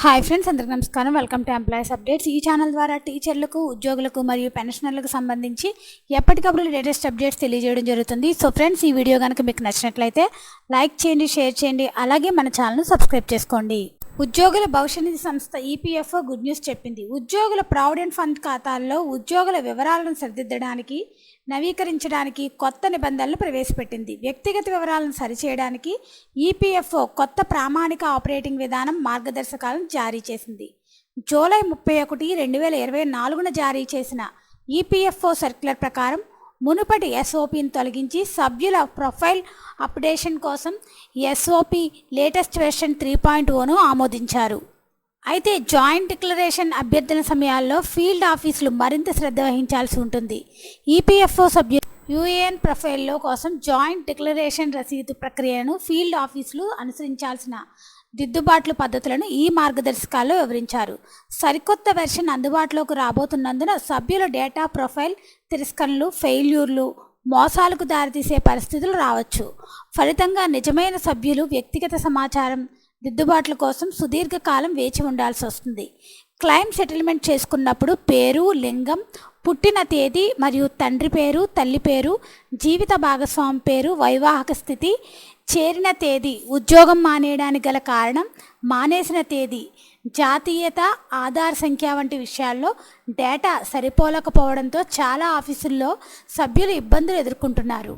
Hi friends అందరికీ నమస్కారం. Welcome to employees updates. ఈ ఛానల్ ద్వారా టీచర్లకు ఉద్యోగులకు మరియు పెన్షనర్లకు సంబంధించి ఎప్పటికప్పుడు లేటెస్ట్ అప్డేట్స్ తెలియజేయడం జరుగుతుంది. సో ఫ్రెండ్స్ ఈ వీడియో కనుక మీకు నచ్చినట్లయితే లైక్ చేయండి షేర్ చేయండి అలాగే మన ఛానల్ను సబ్స్క్రైబ్ చేసుకోండి. ఉద్యోగుల భవిష్య నిధి సంస్థ ఈపీఎఫ్ఓ గుడ్ న్యూస్ చెప్పింది. ఉద్యోగుల ప్రావిడెంట్ ఫండ్ ఖాతాల్లో ఉద్యోగుల వివరాలను సరిదిద్దడానికి నవీకరించడానికి కొత్త నిబంధనలు ప్రవేశపెట్టింది. వ్యక్తిగత వివరాలను సరిచేయడానికి ఈపీఎఫ్ఓ కొత్త ప్రామాణిక ఆపరేటింగ్ విధానం మార్గదర్శకాలను జారీ చేసింది. జూలై ముప్పై ఒకటి రెండు వేల ఇరవై నాలుగున జారీ చేసిన ఈపీఎఫ్ఓ సర్క్యులర్ ప్రకారం మునుపటి ఎస్ఓపిని తొలగించి సభ్యుల ప్రొఫైల్ అప్డేషన్ కోసం SOP latest version three point own ఆమోదించారు. అయితే జాయింట్ డిక్లరేషన్ అభ్యర్థన సమయాల్లో ఫీల్డ్ ఆఫీసులు మరింత శ్రద్ధ వహించాల్సి ఉంటుంది. ఈపీఎఫ్ఓ సభ్యులు యూఏఎన్ ప్రొఫైల్లో కోసం జాయింట్ డిక్లరేషన్ రసీదు ప్రక్రియను ఫీల్డ్ ఆఫీసులు అనుసరించాల్సిన దిద్దుబాట్లు పద్ధతులను ఈ మార్గదర్శకాల్లో వివరించారు. సరికొత్త వెర్షన్ అందుబాటులోకి రాబోతున్నందున సభ్యుల డేటా ప్రొఫైల్ తిరస్కరణలు ఫెయిల్యూర్లు మోసాలకు దారితీసే పరిస్థితులు రావచ్చు. ఫలితంగా నిజమైన సభ్యులు వ్యక్తిగత సమాచారం దిద్దుబాట్ల కోసం సుదీర్ఘకాలం వేచి ఉండాల్సి వస్తుంది. క్లైమ్ సెటిల్మెంట్ చేసుకున్నప్పుడు పేరు లింగం పుట్టిన తేదీ మరియు తండ్రి పేరు తల్లి పేరు జీవిత భాగస్వామి పేరు వైవాహక స్థితి చేరిన తేదీ ఉద్యోగం మానేయడానికి గల కారణం మానేసిన తేదీ జాతీయత ఆధార్ సంఖ్య వంటి విషయాల్లో డేటా సరిపోలకపోవడంతో చాలా ఆఫీసుల్లో సభ్యులు ఇబ్బందులు ఎదుర్కొంటున్నారు.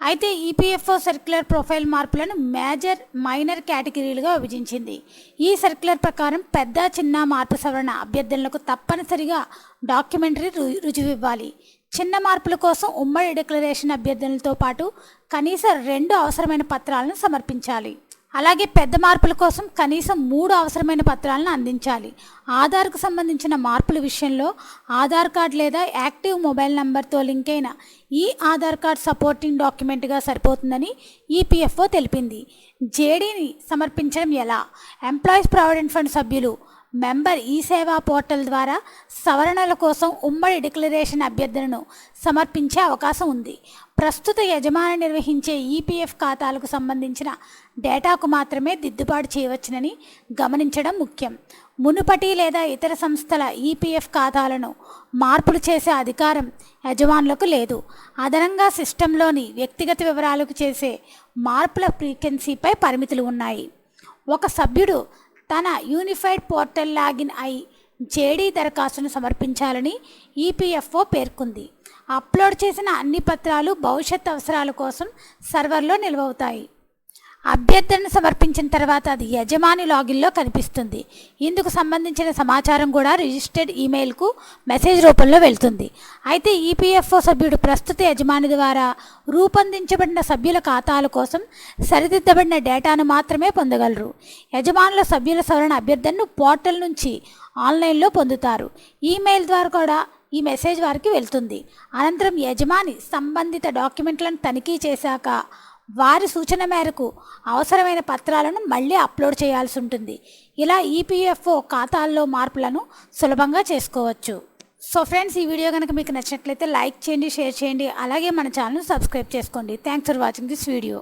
అయితే ఈపీఎఫ్ఓ సర్క్యులర్ ప్రొఫైల్ మార్పులను మేజర్ మైనర్ కేటగిరీలుగా విభజించింది. ఈ సర్క్యులర్ ప్రకారం పెద్ద చిన్న మార్పు సవరణ అభ్యర్థనలకు తప్పనిసరిగా డాక్యుమెంటరీ రు రుజువు ఇవ్వాలి చిన్న మార్పుల కోసం ఉమ్మడి డిక్లరేషన్ అభ్యర్థనలతో పాటు కనీసం రెండు అవసరమైన పత్రాలను సమర్పించాలి. అలాగే పెద్ద మార్పుల కోసం కనీసం మూడు అవసరమైన పత్రాలను అందించాలి. ఆధార్కు సంబంధించిన మార్పుల విషయంలో ఆధార్ కార్డ్ లేదా యాక్టివ్ మొబైల్ నంబర్తో లింక్ అయిన ఈ ఆధార్ కార్డ్ సపోర్టింగ్ డాక్యుమెంట్గా సరిపోతుందని ఈపీఎఫ్ఓ తెలిపింది. జేడీని సమర్పించడం ఎలా? ఎంప్లాయీస్ ప్రావిడెంట్ ఫండ్ సభ్యులు మెంబర్ ఈ సేవా పోర్టల్ ద్వారా సవరణల కోసం ఉమ్మడి డిక్లరేషన్ అభ్యర్థనను సమర్పించే అవకాశం ఉంది. ప్రస్తుత యజమాని నిర్వహించే ఈపీఎఫ్ ఖాతాలకు సంబంధించిన డేటాకు మాత్రమే దిద్దుబాటు చేయవచ్చునని గమనించడం ముఖ్యం. మునుపటి లేదా ఇతర సంస్థల ఈపీఎఫ్ ఖాతాలను మార్పులు చేసే అధికారం యజమానులకు లేదు. అదనంగా సిస్టంలోని వ్యక్తిగత వివరాలకు చేసే మార్పుల ఫ్రీక్వెన్సీపై పరిమితులు ఉన్నాయి. ఒక సభ్యుడు తన యూనిఫైడ్ పోర్టల్ లాగిన్ అయి జేడీ దరఖాస్తును సమర్పించాలని ఈపీఎఫ్ఓ పేర్కొంది. అప్లోడ్ చేసిన అన్ని పత్రాలు భవిష్యత్ అవసరాల కోసం సర్వర్లో నిల్వవుతాయి అభ్యర్థనను సమర్పించిన తర్వాత అది యజమాని లాగిన్లో కనిపిస్తుంది. ఇందుకు సంబంధించిన సమాచారం కూడా రిజిస్టర్డ్ ఈమెయిల్కు మెసేజ్ రూపంలో వెళ్తుంది. అయితే ఈపీఎఫ్ఓ సభ్యుడు ప్రస్తుత యజమాని ద్వారా రూపొందించబడిన సభ్యుల ఖాతాల కోసం సరిదిద్దబడిన డేటాను మాత్రమే పొందగలరు. యజమానుల సభ్యుల సవరణ అభ్యర్థనను పోర్టల్ నుంచి ఆన్లైన్లో పొందుతారు. ఈమెయిల్ ద్వారా కూడా ఈ మెసేజ్ వారికి వెళ్తుంది. అనంతరం యజమాని సంబంధిత డాక్యుమెంట్లను తనిఖీ చేశాక వారి సూచన మేరకు అవసరమైన పత్రాలను మళ్ళీ అప్లోడ్ చేయాల్సి ఉంటుంది. ఇలా ఈపీఎఫ్ఓ ఖాతాల్లో మార్పులను సులభంగా చేసుకోవచ్చు. సో ఫ్రెండ్స్ ఈ వీడియో కనుక మీకు నచ్చినట్లయితే లైక్ చేయండి షేర్ చేయండి అలాగే మన ఛానల్ సబ్స్క్రైబ్ చేసుకోండి. Thanks for watching this video.